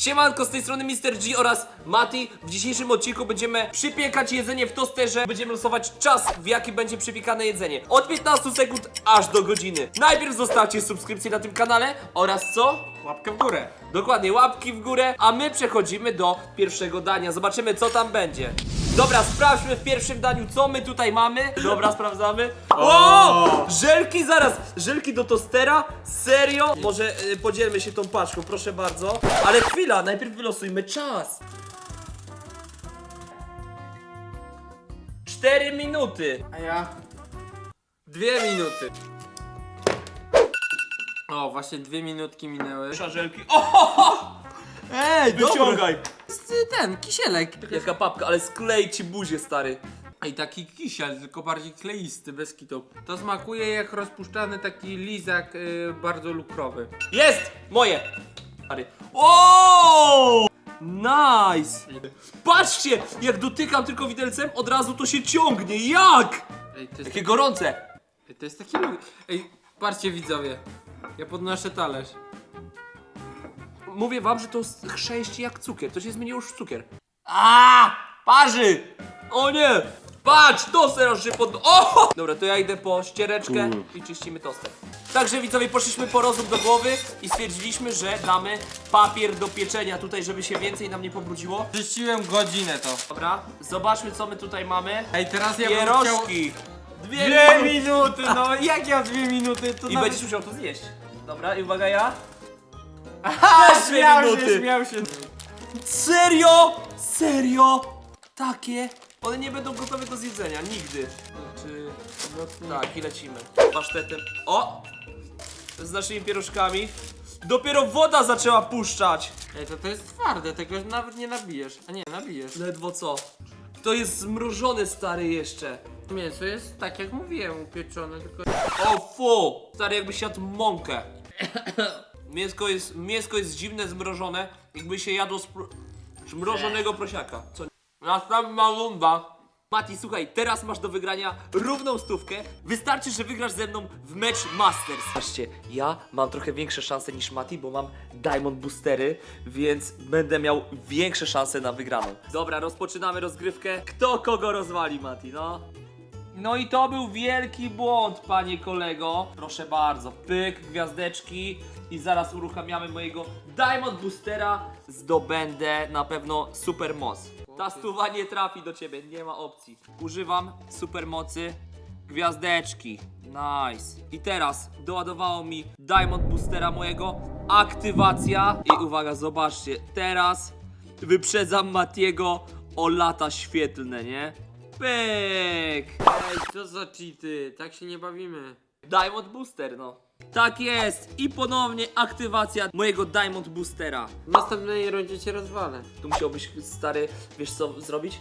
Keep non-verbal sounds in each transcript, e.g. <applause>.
Siemanko, z tej strony Mr. G oraz Mati. W dzisiejszym odcinku będziemy przypiekać jedzenie w tosterze. Będziemy losować czas, w jaki będzie przypiekane jedzenie. Od 15 sekund aż do godziny. Najpierw zostawcie subskrypcję na tym kanale oraz co? Łapkę w górę. Dokładnie, łapki w górę, a my przechodzimy do pierwszego dania. Zobaczymy, co tam będzie. Dobra, sprawdźmy w pierwszym daniu, co my tutaj mamy. Dobra, sprawdzamy. O! Żelki, zaraz! Żelki do tostera? Serio? Może y, podzielmy się tą paczką, proszę bardzo. Ale chwila, najpierw wylosujmy czas. 4 minuty. A ja? Dwie minuty. O, właśnie dwie minutki minęły. Żelki. O! Ej, Wyciągaj! Jest ten, kisielek. Jaka papka, ale sklej ci buzię, stary. Ej, taki kisiel, tylko bardziej kleisty, bez kitu. To smakuje jak rozpuszczany taki lizak y, bardzo lukrowy. Jest! Moje! Stary. O! Nice! Patrzcie! Jak dotykam tylko widelcem, od razu to się ciągnie. Jak? Ej, to jest, Jakie gorące! ej, to jest taki... lu- Ej, patrzcie widzowie. Ja podnoszę talerz. Mówię wam, że to chrzęści jak cukier. To się zmieniło już w cukier. A! Parzy! O nie! Patrz! Toster aż się pod... O! Dobra, to ja idę po ściereczkę i czyścimy toster. Także widzowie, poszliśmy po rozum do głowy i stwierdziliśmy, że damy papier do pieczenia tutaj, żeby się więcej nam nie pobrudziło. Czyściłem godzinę to. Dobra, zobaczmy co my tutaj mamy. Ej, teraz ja bym chciał... Pierożki! Dwie, minuty, no jak ja dwie minuty, to I nawet... będziesz musiał to zjeść. Dobra, i uwaga ja. Ha, Też dwie śmiał minuty. się, śmiał się. Serio? Serio? Takie? One nie będą gotowe do zjedzenia, nigdy. Czy... Tak, i lecimy. Pasztetem. O! Z naszymi pierożkami. Dopiero woda zaczęła puszczać. Ej, to to jest twarde, tego nawet nie nabijesz. A nie, nabijesz. Ledwo co. To jest zmrożone stary jeszcze. Mięso jest tak jak mówiłem, upieczone, tylko... O fu! Stary jakbyś jadł mąkę. <coughs> Mięsko jest, mięsko jest dziwne, zmrożone. Jakby się jadło zmrożonego prosiaka. Co? Następna runda. Mati, słuchaj, teraz masz do wygrania równą stówkę. Wystarczy, że wygrasz ze mną w mecz Masters. Patrzcie, ja mam trochę większe szanse niż Mati, bo mam Diamond Boostery, więc będę miał większe szanse na wygraną. Dobra, rozpoczynamy rozgrywkę. Kto kogo rozwali, Mati, no? No i to był wielki błąd, panie kolego. Proszę bardzo, pyk, gwiazdeczki i zaraz uruchamiamy mojego Diamond Boostera. Zdobędę na pewno super moc. Ta stuwa nie trafi do ciebie, nie ma opcji. Używam super mocy gwiazdeczki. Nice. I teraz doładowało mi Diamond Boostera mojego. Aktywacja. I uwaga, zobaczcie, teraz wyprzedzam Matiego o lata świetlne, nie? Pyk! Ej, co za cheaty, tak się nie bawimy. Diamond Booster, no. Tak jest! I ponownie aktywacja mojego Diamond Boostera. W następnej rundzie cię rozwalę. Tu musiałbyś, stary, wiesz co zrobić?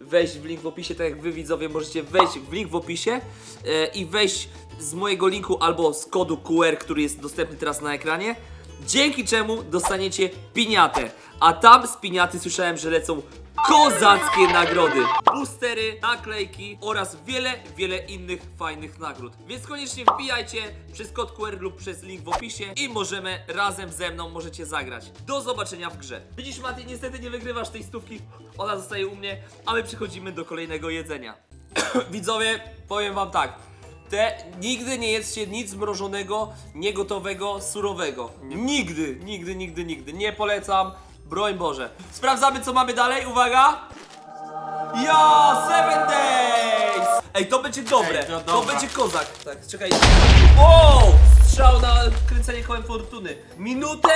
Wejść w link w opisie, tak jak wy widzowie możecie wejść w link w opisie e, i wejść z mojego linku albo z kodu QR, który jest dostępny teraz na ekranie. Dzięki czemu dostaniecie piniatę. A tam z piniaty słyszałem, że lecą kozackie nagrody. Boostery, naklejki oraz wiele, wiele innych fajnych nagród. Więc koniecznie wbijajcie przez kod QR lub przez link w opisie i możemy razem ze mną możecie zagrać. Do zobaczenia w grze. Widzisz Mati, niestety nie wygrywasz tej stówki, ona zostaje u mnie, a my przechodzimy do kolejnego jedzenia. <coughs> Widzowie, powiem wam tak. Te, nigdy nie jedzcie nic zmrożonego, niegotowego, surowego. Nigdy, nigdy, nigdy, nigdy. Nie polecam. Broń Boże. Sprawdzamy, co mamy dalej. Uwaga! Ja, Seven Days! Ej, to będzie dobre. Ej, to to dobra. będzie kozak. Tak, czekaj. O! Strzał na kręcenie kołem fortuny. Minutę?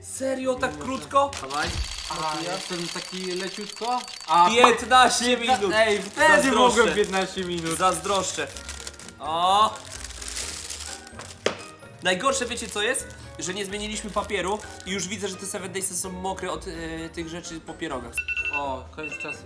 Serio, tak krótko? Dawaj. A, ja jestem taki leciutko. A, 15 minut. Ej, wtedy Zazdroszczę. mogłem 15 minut. Zazdroszczę. O! Najgorsze wiecie co jest? Że nie zmieniliśmy papieru i już widzę, że te Seven Daysy są mokre od e, tych rzeczy po pierogach. O, koniec czasu.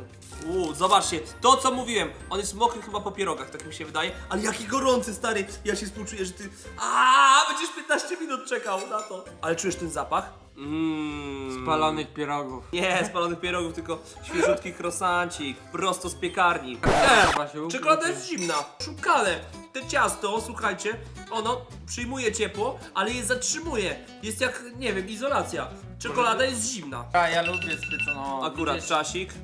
Uuu, zobaczcie, to co mówiłem, on jest mokry chyba po pierogach, tak mi się wydaje, ale jaki gorący, stary, ja się współczuję, że ty, a będziesz 15 minut czekał na to. Ale czujesz ten zapach? Mmm. Spalonych pierogów. Nie, spalonych pierogów, tylko świeżutki croissancik, prosto z piekarni. E, czekolada jest zimna, szukane. te ciasto, słuchajcie, ono przyjmuje ciepło, ale je zatrzymuje. Jest jak, nie wiem, izolacja. Czekolada jest zimna. A ja lubię spieconą. Akurat czasik.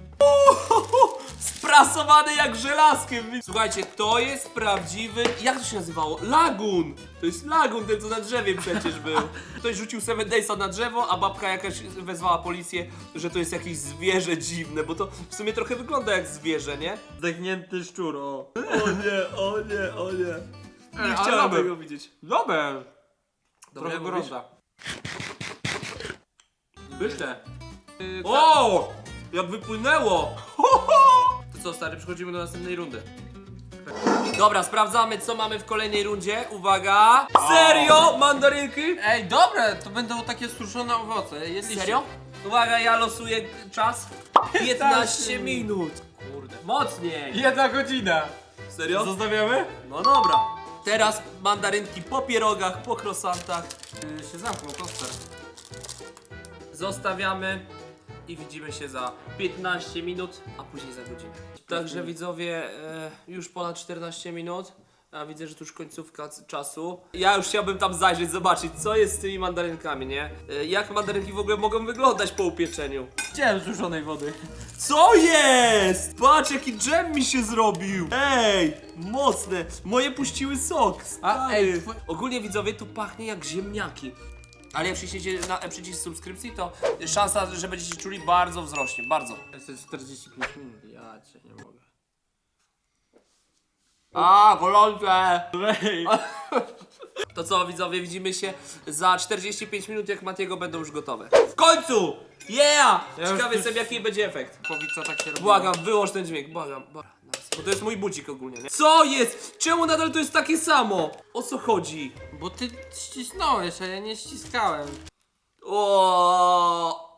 Uhuhu, Sprasowany jak żelazkiem. Słuchajcie, to jest prawdziwy. Jak to się nazywało? Lagun! To jest lagun, ten co na drzewie przecież był. <laughs> Ktoś rzucił Seven Daysa na drzewo, a babka jakaś wezwała policję, że to jest jakieś zwierzę dziwne, bo to w sumie trochę wygląda jak zwierzę, nie? Zdechnięty szczur, o. <laughs> O nie, o nie, o nie. Ej, Nie ale chciałem dobre. tego widzieć. Dobre. Trochę mówisz? gorąca. Pyszne. Yy, O! Jak wypłynęło! To <laughs> co, stary, przechodzimy do następnej rundy. Dobra, sprawdzamy, co mamy w kolejnej rundzie. Uwaga! Serio? Mandarynki? Ej, dobre, to będą takie suszone owoce. Jedliście? Serio? Uwaga, ja losuję czas. <laughs> 15 minut. Kurde. Mocniej. Jedna godzina. Serio? Zostawiamy? No dobra. Teraz mandarynki po pierogach, po croissantach. Yy, się zamknął toster. Zostawiamy i widzimy się za 15 minut, a później za godzinę. Także widzowie, e, już ponad 14 minut. A widzę, że tu już końcówka c- czasu. Ja już chciałbym tam zajrzeć, zobaczyć, co jest z tymi mandarynkami, nie? E, jak mandarynki w ogóle mogą wyglądać po upieczeniu? Chciałem suszonej wody. Co jest? Patrz, jaki dżem mi się zrobił! Ej, mocne! Moje puściły sok, stary. A, ej, twój- Ogólnie widzowie, tu pachnie jak ziemniaki. Ale jak przyciśniecie na przycisk subskrypcji, to szansa, że będziecie czuli bardzo wzrośnie, bardzo. Jest 45 minut, ja cię nie mogę. A, gorące! <laughs> To co, widzowie, widzimy się za 45 minut, jak Matiego będą już gotowe. W końcu! Yeah! Ja już Ciekawy jestem, jaki będzie efekt. Powiedz co tak się robi. Błagam, wyłącz ten dźwięk, błagam. błagam. Bo to jest mój budzik ogólnie, nie? Co jest? Czemu nadal to jest takie samo? O co chodzi? Bo ty ścisnąłeś, a ja nie ściskałem. O.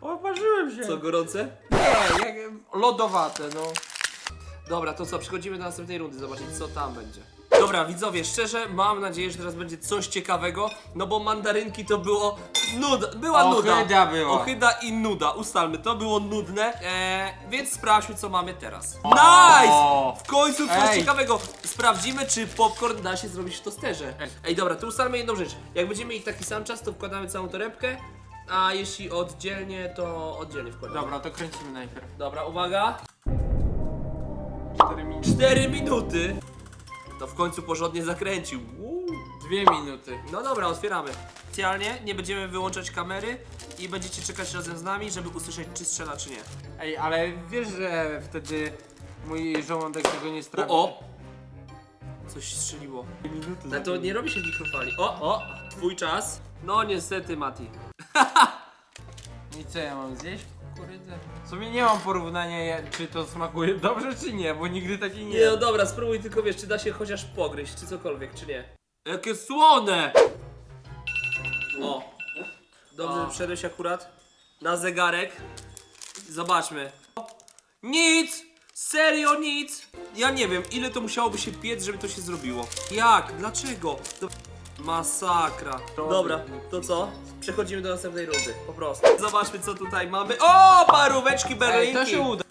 Oparzyłem się. Co, gorące? Nie, jak lodowate, no. Dobra, to co, przechodzimy do następnej rundy, zobaczyć co tam będzie. Dobra, widzowie, szczerze mam nadzieję, że teraz będzie coś ciekawego, no bo mandarynki to było nuda, była nuda. Ohyda była. Ohyda i nuda, ustalmy, to było nudne, eee, więc sprawdźmy co mamy teraz. Nice! W końcu coś Ej. ciekawego. Sprawdzimy, czy popcorn da się zrobić w tosterze. Ej. Ej, dobra, to ustalmy jedną rzecz. Jak będziemy ich taki sam czas, to wkładamy całą torebkę, a jeśli oddzielnie, to oddzielnie wkładamy. Dobra, to kręcimy najpierw. Dobra, uwaga. 4 minuty. 4 minuty. To w końcu porządnie zakręcił. Uuu. 2 minuty. No dobra, otwieramy. Specjalnie nie będziemy wyłączać kamery i będziecie czekać razem z nami, żeby usłyszeć czy strzela czy nie. Ej, ale wiesz, że wtedy mój żołądek tego nie strawi. O, o! Coś strzeliło. minuty. Ale to nie robi się w mikrofali. O, o! Twój czas. No niestety, Mati. <laughs> I co ja mam zjeść? Kukurydzę. W sumie nie mam porównania, ja- czy to smakuje <laughs> dobrze, czy nie, bo nigdy takiej nie. Nie no dobra, spróbuj tylko wiesz, czy da się chociaż pogryźć, czy cokolwiek, czy nie. Jakie słone! O! Dobrze, że wszedłeś akurat na zegarek. Zobaczmy. Nic! Serio nic! Ja nie wiem, ile to musiałoby się piec, żeby to się zrobiło. Jak? Dlaczego? To... Masakra. Dobra, to co? Przechodzimy do następnej rundy, po prostu. Zobaczmy, co tutaj mamy. O, paróweczki Ej, berlinki! to się uda.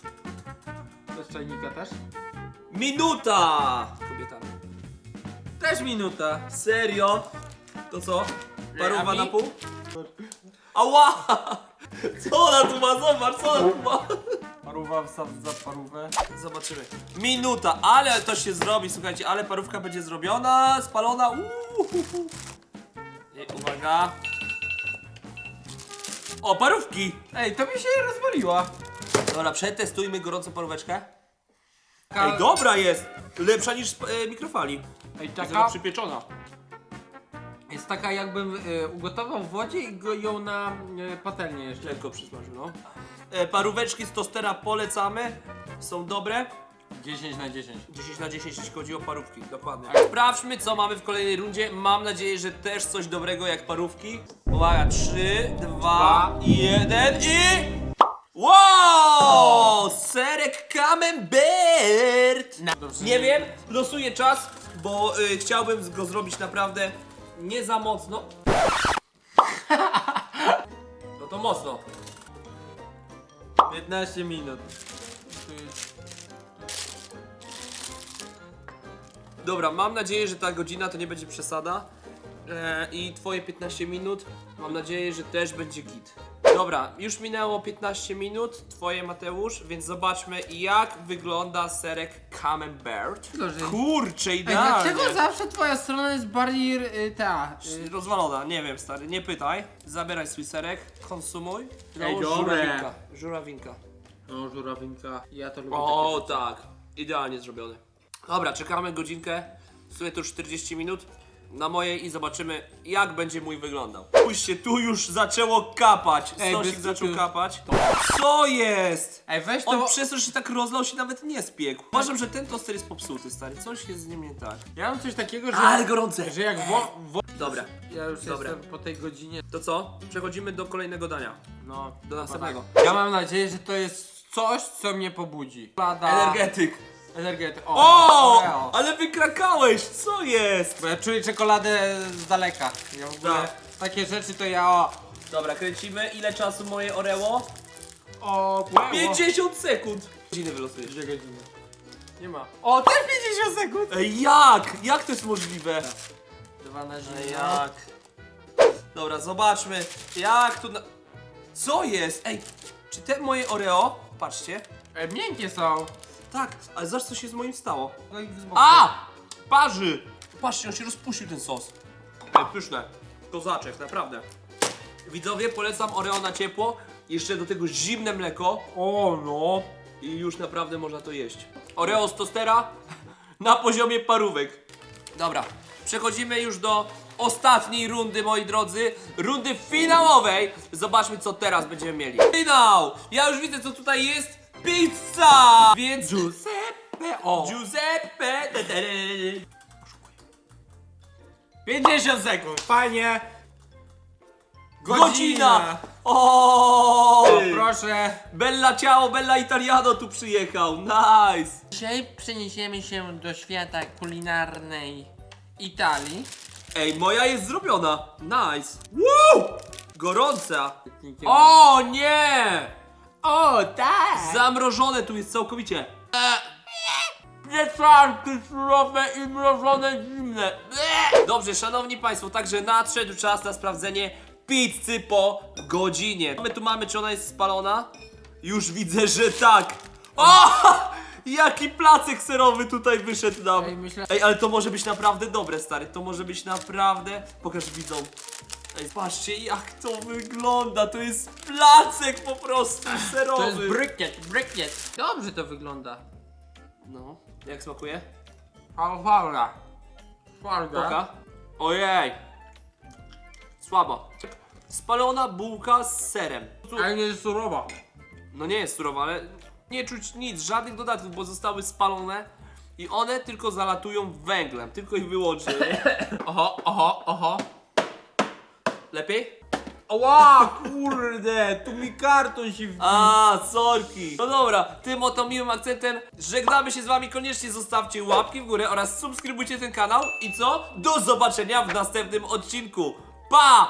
Bez czajnika też? Minuta! Kobietami. Też minuta. Serio? To co? Paruwa a mi- na pół? Ała! Co ona tu ma? Zobacz, co ona tu ma? Paruwa wsadza parówę. Zobaczymy. Minuta, ale to się zrobi, słuchajcie, ale parówka będzie zrobiona, spalona. Uhuhu. I uwaga. O, parówki! Ej, to mi się rozwaliła. Dobra, przetestujmy gorącą paróweczkę. Ej, dobra jest! Lepsza niż e, mikrofali. Ej, Taka taka przypieczona. Jest taka jakbym y, ugotował w wodzie i go ją na y, patelnię jeszcze. Lekko przysmażył, no. E, paróweczki z tostera polecamy. Są dobre. 10 na 10. 10 na 10, jeśli chodzi o parówki, dokładnie. Sprawdźmy, co mamy w kolejnej rundzie. Mam nadzieję, że też coś dobrego jak parówki. Uwaga, 3, 2, 1 i... Wow! Serek camembert! Nie wiem, losuję czas, bo y, chciałbym go zrobić naprawdę nie za mocno. <laughs> No to mocno. 15 minut. Dobra, mam nadzieję, że ta godzina to nie będzie przesada. E, I twoje 15 minut, mam nadzieję, że też będzie git. Dobra, już minęło 15 minut, twoje Mateusz, więc zobaczmy jak wygląda serek Camembert. Dobrze. Kurczę, Ej, idealnie. dlaczego zawsze twoja strona jest bardziej y, ta... Y, Rozwalona, nie wiem stary, nie pytaj. Zabieraj swój serek, konsumuj. No, Ej, dobre. żurawinka, żurawinka. no, żurawinka. Ja to lubię. O takie tak, idealnie zrobiony. Dobra, czekamy godzinkę, w sumie to już 40 minut na mojej i zobaczymy jak będzie mój wyglądał. Spójrzcie, tu już zaczęło kapać, Ej, sosik bez zaczął kitu. kapać. Co jest? Ej, weź to... On przez to, że się tak rozlał się nawet nie spiekł. Uważam, że ten toster jest popsuty, stary, coś jest z nim nie tak. Ja mam coś takiego, że... Ale gorące! Że jak wo... wo... Dobra, Ja już Dobra. jestem po tej godzinie. to co? Przechodzimy do kolejnego dania. No, Do następnego. Ja mam nadzieję, że to jest coś, co mnie pobudzi. Lada... Energetyk. Energety. O! Oreo. Ale wykrakałeś, co jest? Bo ja czuję czekoladę z daleka. Ja w ogóle Tak. takie rzeczy to ja o... Dobra, kręcimy. Ile czasu moje Oreo? O, 50 sekund. Godziny wylosujesz. Dwie godziny. Nie ma. O, też 50 sekund! Ej, jak? Jak to jest możliwe? Dwa na zimno. Ej, jak? Dobra, zobaczmy. Jak tu na... Co jest? Ej, czy te moje Oreo... Patrzcie. Ej, miękkie są. Tak, ale zobacz co się z moim stało. No i. A! Parzy! Patrzcie, on się rozpuścił ten sos. Ej, pyszne. Kozaczek, naprawdę. Widzowie, polecam Oreo na ciepło. Jeszcze do tego zimne mleko. O, no. I już naprawdę można to jeść. Oreo z tostera na poziomie parówek. Dobra, przechodzimy już do ostatniej rundy, moi drodzy. Rundy finałowej. Zobaczmy, co teraz będziemy mieli. Finał! Ja już widzę, co tutaj jest. Pizza! Więc... Giuseppe, o. Giuseppe! 50 sekund, fajnie. Godzina! O! O, proszę. Bella Ciao, Bella Italiano tu przyjechał. Nice! Dzisiaj przeniesiemy się do świata kulinarnej Italii. Ej, moja jest zrobiona. Nice. Woo! Gorąca. O nie! O, tak! Zamrożone tu jest całkowicie. Pieczarki surowe i mrożone zimne. Ble! Dobrze, szanowni państwo, także nadszedł czas na sprawdzenie pizzy po godzinie. My tu mamy, czy ona jest spalona? Już widzę, że tak. O! Jaki placek serowy tutaj wyszedł nam. Ej, myślę- Ej, ale to może być naprawdę dobre, stary. To może być naprawdę... Pokaż widzom. Ej, patrzcie jak to wygląda. To jest placek po prostu serowy. To jest brykiet, brykiet. Dobrze to wygląda. No, jak smakuje? Alfara. Twarda. Poka. Ojej. Słabo. Spalona bułka z serem. Tu- Ale nie jest surowa. No nie jest surowa, ale nie czuć nic, żadnych dodatków, bo zostały spalone i one tylko zalatują węglem, tylko i wyłącznie. nie? <laughs> Oho, oho, oho. Lepiej? Ła, kurde, tu mi karton się wbił. A, sorki. No dobra, tym oto miłym akcentem żegnamy się z wami. Koniecznie zostawcie łapki w górę oraz subskrybujcie ten kanał. I co? Do zobaczenia w następnym odcinku. Pa!